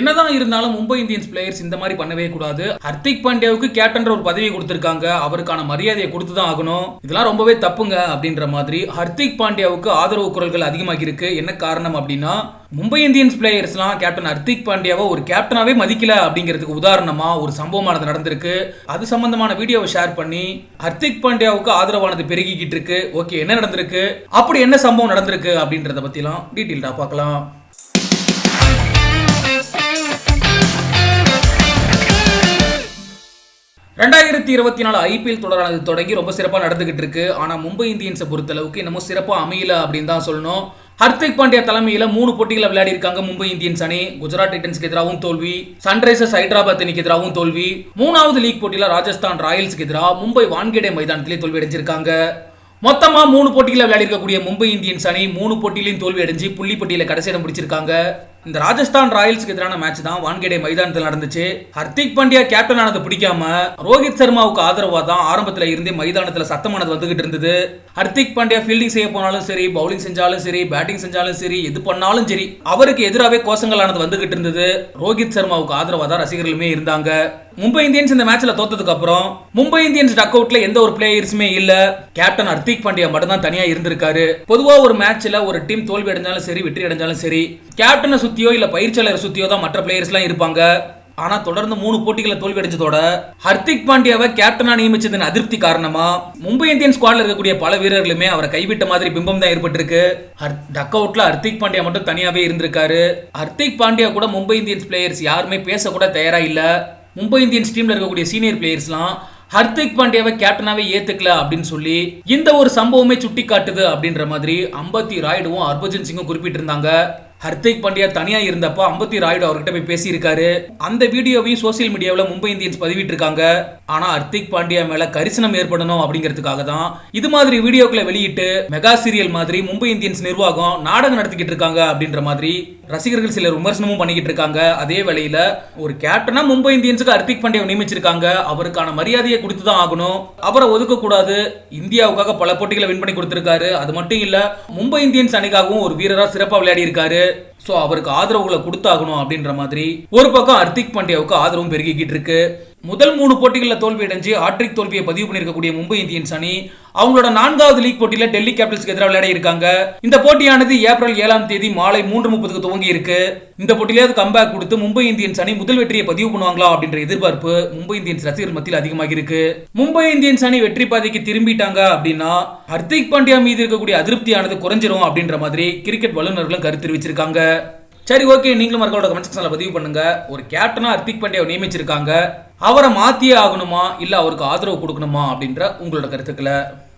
என்னதான் இருந்தாலும் Mumbai Indians players இந்த மாதிரி பண்ணவே கூடாது. ஹர்திக் பாண்டியாவுக்கு கேப்டன்ற ஒரு பதவி கொடுத்திருக்காங்க. அவருக்கான மரியாதையை கொடுத்து தான் ஆகணும். இதெல்லாம் ரொம்பவே தப்புங்க அப்படின்ற மாதிரி ஹர்திக் பாண்டியாவுக்கு ஆதரவு குரல்கள் அதிகமாகி இருக்கு என்ன காரணம் அப்படின்னா மும்பை இந்தியன்ஸ் பிளேயர்ஸ்லாம் கேப்டன் ஹர்திக் பாண்டியாவை ஒரு கேப்டனாவே மதிக்கல அப்படிங்கிறதுக்கு உதாரணமா ஒரு சம்பவமானது நடந்திருக்கு. அது சம்பந்தமான வீடியோவை ஷேர் பண்ணி ஹர்திக் பாண்டியாவுக்கு ஆதரவானது பெருகிக்கிட்டு இருக்கு. ஓகே என்ன நடந்திருக்கு? அப்படி என்ன சம்பவம் நடந்திருக்கு அப்படின்றத பத்திலாம் டீட்டெயில்டா பார்க்கலாம். ரெண்டாயிரத்தி இருபத்தி நாலு ஐபிஎல் தொடரானது தொடங்கி ரொம்ப சிறப்பாக நடந்துகிட்டு இருக்கு. ஆனால் மும்பை இந்தியன்ஸை பொறுத்தளவுக்கு இன்னமும் சிறப்பாக அமையல அப்படின்னு தான் சொல்லணும். ஹர்திக் பாண்டியா தலைமையில் மூணு போட்டிகளை விளையாடி இருக்காங்க மும்பை இந்தியன்ஸ் அணி. குஜராத் டைட்டன்ஸ்க்கு எதிராகவும் தோல்வி. சன்ரைசர்ஸ் ஹைதராபாத் அணிக்கு எதிராகவும் தோல்வி. மூணாவது லீக் போட்டியில் ராஜஸ்தான் ராயல்ஸ்க்கு எதிராக மும்பை வான்கேடே மைதானத்திலே தோல்வி அடைஞ்சிருக்காங்க. மொத்தமா மூணு போட்டிகளை விளையாடி இருக்கக்கூடிய மும்பை இந்தியன்ஸ் அணி மூணு போட்டியிலையும் தோல்வி அடைஞ்சு புள்ளி பட்டியல கடைசி இடம் பிடிச்சிருக்காங்க. இந்த ராஜஸ்தான் ராயல்ஸ்க்கு எதிரான மேட்ச் தான் வான்கேடே மைதானத்தில் நடந்துச்சு. ஹர்திக் பாண்டியா கேப்டன் ஆனது பிடிக்காம ரோஹித் சர்மாவுக்கு ஆதரவா தான் ஆரம்பத்தில் இருந்தே மைதானத்தில் சத்தமானது வந்துகிட்டு இருந்தது. ஹர்திக் பாண்டியா ஃபீல்டிங் செய்ய போனாலும் சரி பவுலிங் செஞ்சாலும் சரி பேட்டிங் செஞ்சாலும் சரி எது பண்ணாலும் சரி அவருக்கு எதிராகவே கோஷங்களானது வந்துகிட்டு இருந்தது. ரோஹித் சர்மாவுக்கு ஆதரவா தான் ரசிகர்களுமே இருந்தாங்க. மும்பை இந்தியன்ஸ் இந்த மேட்ச்ல தோத்ததுக்கு அப்புறம் மும்பை இந்தியன்ஸ் டக் அவுட்ல எந்த ஒரு பிளேயர்ஸுமே இல்ல. கேப்டன் ஹர்திக் பாண்டியா மட்டும் தான் தனியா இருந்திருக்காரு. பொதுவா ஒரு மேட்ச்ல ஒரு டீம் தோல்வி அடைஞ்சாலும் சரி வெற்றி அடைஞ்சாலும் சரி கேப்டனை சுத்தியோ இல்ல பயிற்சியாளர் சுத்தியோ தான் மற்ற பிளேயர்ஸ் எல்லாம் இருப்பாங்க. ஆனா தொடர்ந்து மூணு போட்டிகளை தோல்வி அடைஞ்சதோட ஹர்திக் பாண்டியாவை கேப்டனா நியமிச்சதன் அதிருப்தி காரணமா மும்பை இந்தியன் ஸ்குவாட்ல இருக்கக்கூடிய பல வீரர்களுமே அவரை கைவிட்ட மாதிரி பிம்பம் தான் ஏற்பட்டிருக்கு. டக் அவுட்ல ஹர்திக் பாண்டியா மட்டும் தனியாவே இருந்திருக்காரு. ஹர்திக் பாண்டியா கூட மும்பை இந்தியன்ஸ் பிளேயர்ஸ் யாருமே பேச கூட தயாரா இல்ல. மும்பை இந்தியன்ஸ் டீம்ல இருக்கக்கூடிய சீனியர் பிளேயர்ஸ்லாம் ஹர்திக் பாண்டியாவை கேப்டனாவே ஏத்துக்கல அப்படின்னு சொல்லி இந்த ஒரு சம்பவமே சுட்டி காட்டுது அப்படின்ற மாதிரி அம்பத்தி ராய்டுவும் ஹர்பஜன் சிங்கும் குறிப்பிட்டிருந்தாங்க. ஹர்திக் பாண்டியா தனியா இருந்தப்ப அம்பத்தி ராய்டு அவர்கிட்ட போய் பேசியிருக்காரு. அந்த வீடியோவையும் சோசியல் மீடியாவில் மும்பை இந்தியன்ஸ் பதிவிட்டிருக்காங்க. ஆனா ஹர்திக் பாண்டியா மேல கரிசனம் ஏற்படணும் அப்படிங்கிறதுக்காக தான் இது மாதிரி வீடியோக்களை வெளியிட்டு மெகா சீரியல் மாதிரி மும்பை இந்தியன்ஸ் நிர்வாகம் நாடகம் நடத்திக்கிட்டு இருக்காங்க அப்படின்ற மாதிரி ரசிகர்கள் சிலர் விமர்சனமும் பண்ணிக்கிட்டு இருக்காங்க. அதே வேளையில ஒரு கேப்டனா மும்பை இந்தியன்ஸுக்கு ஹர்திக் பாண்டியா நியமிச்சிருக்காங்க. அவருக்கான மரியாதையை கொடுத்து தான் ஆகணும். அவரை ஒதுக்க கூடாது இந்தியாவுக்காக பல போட்டிகளை வின் பண்ணி கொடுத்திருக்காரு. அது மட்டும் இல்ல மும்பை இந்தியன்ஸ் அணிக்காகவும் ஒரு வீரரா சிறப்பா விளையாடி இருக்காரு ஸோ அவருக்கு ஆதரவுகளை கொடுத்தாகணும் அப்படின்ற மாதிரி ஒரு பக்கம் ஹர்திக் பாண்டியாவுக்கு ஆதரவும் பெருகிக்கிட்டு இருக்கு. முதல் மூணு போட்டிகளில் தோல்வி அடைஞ்சு ஆட்ரிக் தோல்வியை பதிவு பண்ணியிருக்கக்கூடிய மும்பை இந்தியன்ஸ் அணி அவங்களோட நான்காவது லீக் போட்டியில் டெல்லி கேபிட்டல்ஸ்க்கு எதிராக விளையாட இருக்காங்க. இந்த போட்டியானது ஏப்ரல் ஏழாம் தேதி மாலை மூன்று முப்பதுக்கு துவங்கி இருக்கு. இந்த போட்டியிலாவது கம்பேக் கொடுத்து மும்பை இந்தியன்ஸ் அணி முதல் வெற்றியை பதிவு பண்ணுவாங்களா அப்படின்ற எதிர்பார்ப்பு மும்பை இந்தியன்ஸ் ரசிகர் மத்தியில் அதிகமாக இருக்கு. மும்பை இந்தியன்ஸ் அணி வெற்றி பாதைக்கு திரும்பிட்டாங்க அப்படின்னா ஹர்திக் பாண்டியா மீது இருக்கக்கூடிய அதிருப்தியானது குறைஞ்சிரும் அப்படின்ற மாதிரி கிரிக்கெட் வல்லுநர்களும் கருத்து தெரிவிச்சிருக்காங்க. சரி ஓகே நீங்களும் மக்களோட கமெண்ட் செக்ஷனில் பதிவு பண்ணுங்க. ஒரு கேப்டனா ஹர்திக் பாண்டியாவை நியமிச்சிருக்காங்க. அவரை மாத்தியே ஆகணுமா? இல்ல அவருக்கு ஆதரவு கொடுக்கணுமா? அப்படின்ற உங்களோட கருத்துக்களை